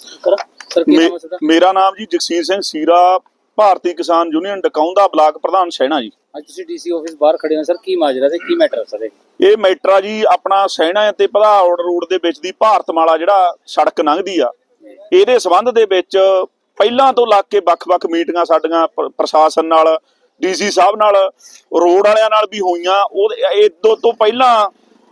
ਕਰ। ਸਰ ਕੀ ਨਾਮ ਹੈ ਤੁਹਾਡਾ? ਮੇਰਾ ਨਾਮ ਜੀ ਜਗਸੀਰ ਸਿੰਘ ਸੀਰਾ ਭਾਰਤੀ ਕਿਸਾਨ ਯੂਨੀਅਨ ਡਕਾਉਂਦਾ ਬਲਾਕ ਪ੍ਰਧਾਨ ਸੈਣਾ ਜੀ। ਅੱਜ ਤੁਸੀਂ ਡੀਸੀ ਆਫਿਸ ਬਾਹਰ ਖੜੇ ਹੋ ਸਰ ਕੀ ਮਾਜਰਾ ਤੇ ਕੀ ਮੈਟਰ ਸਰ ਇਹ? ਇਹ ਮੈਟਰਾ ਜੀ ਆਪਣਾ ਸੈਣਾ ਤੇ ਭਦੌੜ ਰੋਡ ਦੇ ਵਿੱਚ ਦੀ ਭਾਰਤਮਾਲਾ ਜਿਹੜਾ ਸੜਕ ਲੰਘਦੀ ਆ। ਇਹਦੇ ਸਬੰਧ ਦੇ ਵਿੱਚ ਪਹਿਲਾਂ ਤੋਂ ਲੱਗ ਕੇ ਵੱਖ-ਵੱਖ ਮੀਟਿੰਗਾਂ ਸਾਡੀਆਂ ਪ੍ਰਸ਼ਾਸਨ ਨਾਲ ਡੀਸੀ ਸਾਹਿਬ ਨਾਲ ਰੋਡ ਵਾਲਿਆਂ ਨਾਲ ਵੀ ਹੋਈਆਂ। ਉਹ ਇਦੋਂ ਤੋਂ ਪਹਿਲਾਂ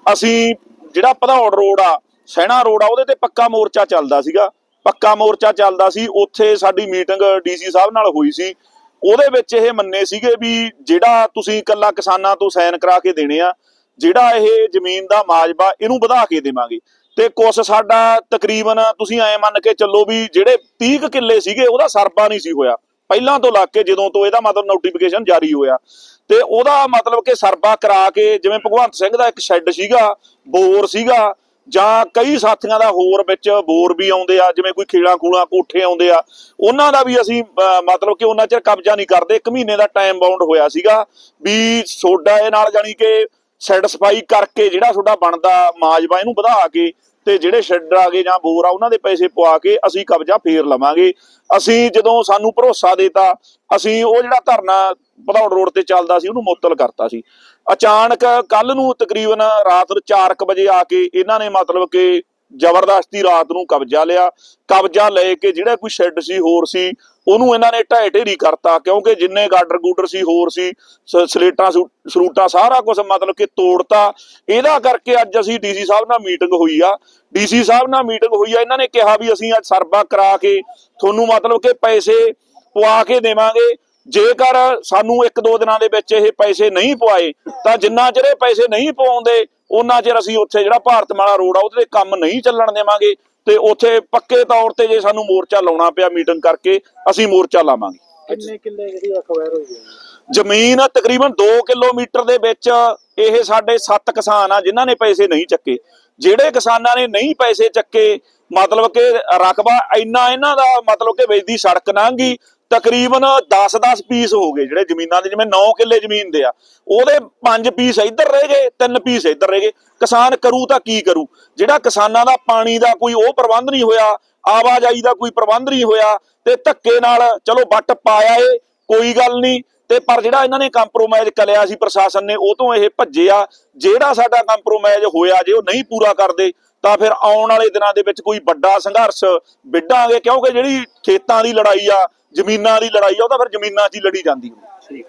ਅਸੀਂ ਜਿਹੜਾ ਭਦੌੜ ਰੋਡ ਆ ਸੈਣਾ ਰੋਡ ਆ ਉਹਦੇ ਤੇ ਪੱਕਾ ਮੋਰਚਾ ਚੱਲਦਾ ਸੀਗਾ। ਪੱਕਾ ਮੋਰਚਾ ਚੱਲਦਾ ਸੀ, ਉੱਥੇ ਸਾਡੀ ਮੀਟਿੰਗ ਡੀਸੀ ਸਾਹਿਬ ਨਾਲ ਹੋਈ ਸੀ। ਉਹਦੇ ਵਿੱਚ ਇਹ ਮੰਨੇ ਸੀਗੇ ਵੀ ਜਿਹੜਾ ਤੁਸੀਂ ਇਕੱਲਾ ਕਿਸਾਨਾਂ ਤੋਂ ਸਾਈਨ ਕਰਾ ਕੇ ਦੇਣੇ ਆ, ਜਿਹੜਾ ਇਹ ਜ਼ਮੀਨ ਦਾ ਮਾਜਬਾ, ਇਹਨੂੰ ਵਧਾ ਕੇ ਦੇਵਾਂਗੇ। ਤੇ ਕੁਛ ਸਾਡਾ ਤਕਰੀਬਨ ਤੁਸੀਂ ਐ ਮੰਨ ਕੇ ਚੱਲੋ ਵੀ ਜਿਹੜੇ 30 ਕਿੱਲੇ ਸੀਗੇ, ਉਹਦਾ ਸਰਬਾ ਨਹੀਂ ਸੀ ਹੋਇਆ। ਪਹਿਲਾਂ ਤੋਂ ਲੱਗ ਕੇ ਜਦੋਂ ਤੋਂ ਇਹਦਾ ਮਤਲਬ ਨੋਟੀਫਿਕੇਸ਼ਨ ਜਾਰੀ ਹੋਇਆ। ਤੇ ਉਹਦਾ ਮਤਲਬ ਕਿ ਸਰਬਾ ਕਰਾ ਕੇ, ਜਿਵੇਂ ਭਗਵੰਤ ਸਿੰਘ ਦਾ ਇੱਕ ਸ਼ੈੱਡ ਸੀਗਾ, ਬੋਰ ਸੀਗਾ ਜਾਂ ਕਈ ਸਾਥੀਆਂ ਦਾ ਹੋਰ ਵਿੱਚ ਬੋਰ ਵੀ ਆਉਂਦੇ ਆ ਜਿਵੇਂ ਕੋਈ ਖੇੜਾ ਖੂਲਾ ਕੋਠੇ ਆਉਂਦੇ ਆ ਉਹਨਾਂ ਦਾ ਵੀ ਅਸੀਂ ਅਹ, ਮਤਲਬ ਕਿ ਉਹਨਾਂ ਚਿਰ ਕਬਜ਼ਾ ਨਹੀਂ ਕਰਦੇ। ਇੱਕ ਮਹੀਨੇ ਦਾ ਟਾਈਮ ਬਾਉਂਡ ਹੋਇਆ ਸੀਗਾ ਵੀ ਸੋਡਾ ਇਹ ਨਾਲ ਜਾਨੀ ਕਿ ਸੈਟੀਸਫਾਈ ਕਰਕੇ ਜਿਹੜਾ ਤੁਹਾਡਾ ਬਣਦਾ ਮਾਜਬਾ ਇਹਨੂੰ ਵਧਾ ਕੇ ਤੇ ਜਿਹੜੇ ਸ਼ੈੱਡ ਆ ਗਏ ਜਾਂ ਬੋਰ ਆ, ਉਹਨਾਂ ਦੇ ਪੈਸੇ ਪਵਾ ਕੇ ਅਸੀਂ ਕਬਜ਼ਾ ਫੇਰ ਲਵਾਂਗੇ। ਅਸੀਂ ਜਦੋਂ ਸਾਨੂੰ ਭਰੋਸਾ ਦੇਤਾ, ਅਸੀਂ ਉਹ ਜਿਹੜਾ ਧਰਨਾ ਭਦੌੜ ਰੋਡ ਤੇ ਚੱਲਦਾ ਸੀ, ਉਹਨੂੰ ਮੁਅੱਤਲ ਕਰਤਾ ਸੀ। ਅਚਾਨਕ ਕੱਲ ਨੂੰ ਤਕਰੀਬਨ ਰਾਤ ਨੂੰ 4:00 ਵਜੇ ਆ ਕੇ ਇਹਨਾਂ ਨੇ ਮਤਲਬ ਕਿ ਜ਼ਬਰਦਸਤੀ ਰਾਤ ਨੂੰ ਕਬਜ਼ਾ ਲਿਆ। ਕਬਜ਼ਾ ਲੈ ਕੇ ਜਿਹੜਾ ਕੋਈ ਸ਼ੈੱਡ ਸੀ, ਹੋਰ ਸੀ ਉਹਨੂੰ ਇਹਨਾਂ ਨੇ ਢਹਿ ਢੇਰੀ ਕਰਤਾ, ਕਿਉਂਕਿ ਜਿੰਨੇ ਗਾਡਰ ਗੂਡਰ ਸੀ, ਹੋਰ ਸੀ ਸਲੇਟਾਂ ਸਰੂਟਾਂ ਸਾਰਾ ਕੁਝ ਮਤਲਬ ਕਿ ਤੋੜਤਾ। ਇਹਦਾ ਕਰਕੇ ਅੱਜ ਅਸੀਂ ਡੀਸੀ ਸਾਹਿਬ ਨਾਲ ਮੀਟਿੰਗ ਹੋਈ ਆ। ਡੀਸੀ ਸਾਹਿਬ ਨਾਲ ਮੀਟਿੰਗ ਹੋਈ ਆ, ਇਹਨਾਂ ਨੇ ਕਿਹਾ ਵੀ ਅਸੀਂ ਅੱਜ ਸਰਵਾ ਕਰਾ ਕੇ ਤੁਹਾਨੂੰ ਮਤਲਬ ਕਿ ਪੈਸੇ ਪਵਾ ਕੇ ਦੇਵਾਂਗੇ। ਜੇਕਰ ਸਾਨੂੰ ਇੱਕ ਦੋ ਦਿਨਾਂ ਦੇ ਵਿੱਚ ਇਹ ਪੈਸੇ ਨਹੀਂ ਪਵਾਏ, ਤਾਂ ਜਿੰਨਾ ਚਿਰ ਇਹ ਪੈਸੇ ਨਹੀਂ ਪਵਾਉਂਦੇ ਉਹਨਾਂ ਚਿਰ ਅਸੀਂ ਉੱਥੇ ਜਿਹੜਾ ਭਾਰਤ ਮਾਲਾ ਰੋਡ ਆ, ਉਹਦੇ ਤੇ ਕੰਮ ਨਹੀਂ ਚੱਲਣ ਦੇਵਾਂਗੇ। ਤੇ ਉੱਥੇ ਪੱਕੇ ਤੌਰ ਤੇ ਜੇ ਸਾਨੂੰ ਮੋਰਚਾ ਲਾਉਣਾ ਪਿਆ ਮੀਟਿੰਗ ਕਰਕੇ ਅਸੀਂ ਮੋਰਚਾ ਲਾਵਾਂਗੇ। ਕਿੰਨੇ ਕਿੱਲੇ ਜਿਹੜੀ ਅਖਵਾਇਰ ਹੋਈ ਹੈ ਜ਼ਮੀਨ ਤਕਰੀਬਨ 2 ਕਿਲੋਮੀਟਰ ਦੇ ਵਿੱਚ ਇਹ ਸਾਡੇ 7 ਕਿਸਾਨ ਆ ਜਿਨ੍ਹਾਂ ਨੇ ਪੈਸੇ ਨਹੀਂ ਚੱਕੇ। ਜਿਹੜੇ ਕਿਸਾਨਾਂ ਨੇ ਨਹੀਂ ਪੈਸੇ ਚੱਕੇ ਮਤਲਬ ਕਿ ਰਕਬਾ ਇੰਨਾ ਇਹਨਾਂ ਦਾ ਮਤਲਬ ਕਿ ਵੇਚਦੀ ਸੜਕ ਲੰਘੀ ਤਕਰੀਬਨ 10-10 ਪੀਸ ਹੋ ਗਏ ਜਿਹੜੇ ਜ਼ਮੀਨਾਂ ਦੇ, ਜਿਵੇਂ 9 ਕਿੱਲੇ ਜ਼ਮੀਨ ਦੇ ਆ। ਉਹਦੇ 5 ਪੀਸ ਇੱਧਰ ਰਹਿ ਗਏ 3 ਪੀਸ ਇੱਧਰ ਰਹਿ ਗਏ। ਕਿਸਾਨ ਕਰੂ ਤਾਂ ਕੀ ਕਰੂ? ਜਿਹੜਾ ਕਿਸਾਨਾਂ ਦਾ ਪਾਣੀ ਦਾ ਕੋਈ ਉਹ ਪ੍ਰਬੰਧ ਨਹੀਂ ਹੋਇਆ, ਆਵਾਜਾਈ ਦਾ ਕੋਈ ਪ੍ਰਬੰਧ ਨਹੀਂ ਹੋਇਆ, ਤੇ ਧੱਕੇ ਨਾਲ, ਚਲੋ ਵੱਟ ਪਾਇਆ ਏ, ਕੋਈ ਗੱਲ ਨਹੀਂ। ਤੇ ਪਰ ਜਿਹੜਾ ਇਹਨਾਂ ਨੇ ਕੰਪਰੋਮਾਈਜ਼ ਕਰਿਆ ਸੀ ਪ੍ਰਸ਼ਾਸਨ ਨੇ, ਉਹ ਤੋਂ ਇਹ ਭੱਜੇ ਆ ਜਿਹੜਾ ਸਾਡਾ ਕੰਪਰੋਮਾਈਜ਼ ਹੋਇਆ ਜੇ ਉਹ ਨਹੀਂ ਪੂਰਾ ਕਰਦੇ, ਤਾਂ ਫਿਰ ਆਉਣ ਵਾਲੇ ਦਿਨਾਂ ਦੇ ਵਿੱਚ ਕੋਈ ਵੱਡਾ ਸੰਘਰਸ਼ ਵਿੱਢਾਂਗੇ, ਕਿਉਂਕਿ ਜਿਹੜੀ ਖੇਤਾਂ ਦੀ ਲੜਾਈ ਆ, ਜ਼ਮੀਨਾਂ ਦੀ ਲੜਾਈ ਆ, ਉਹ ਤਾਂ ਫਿਰ ਜ਼ਮੀਨਾਂ 'ਚ ਹੀ ਲੜੀ ਜਾਂਦੀ ਹੁੰਦੀ ਠੀਕ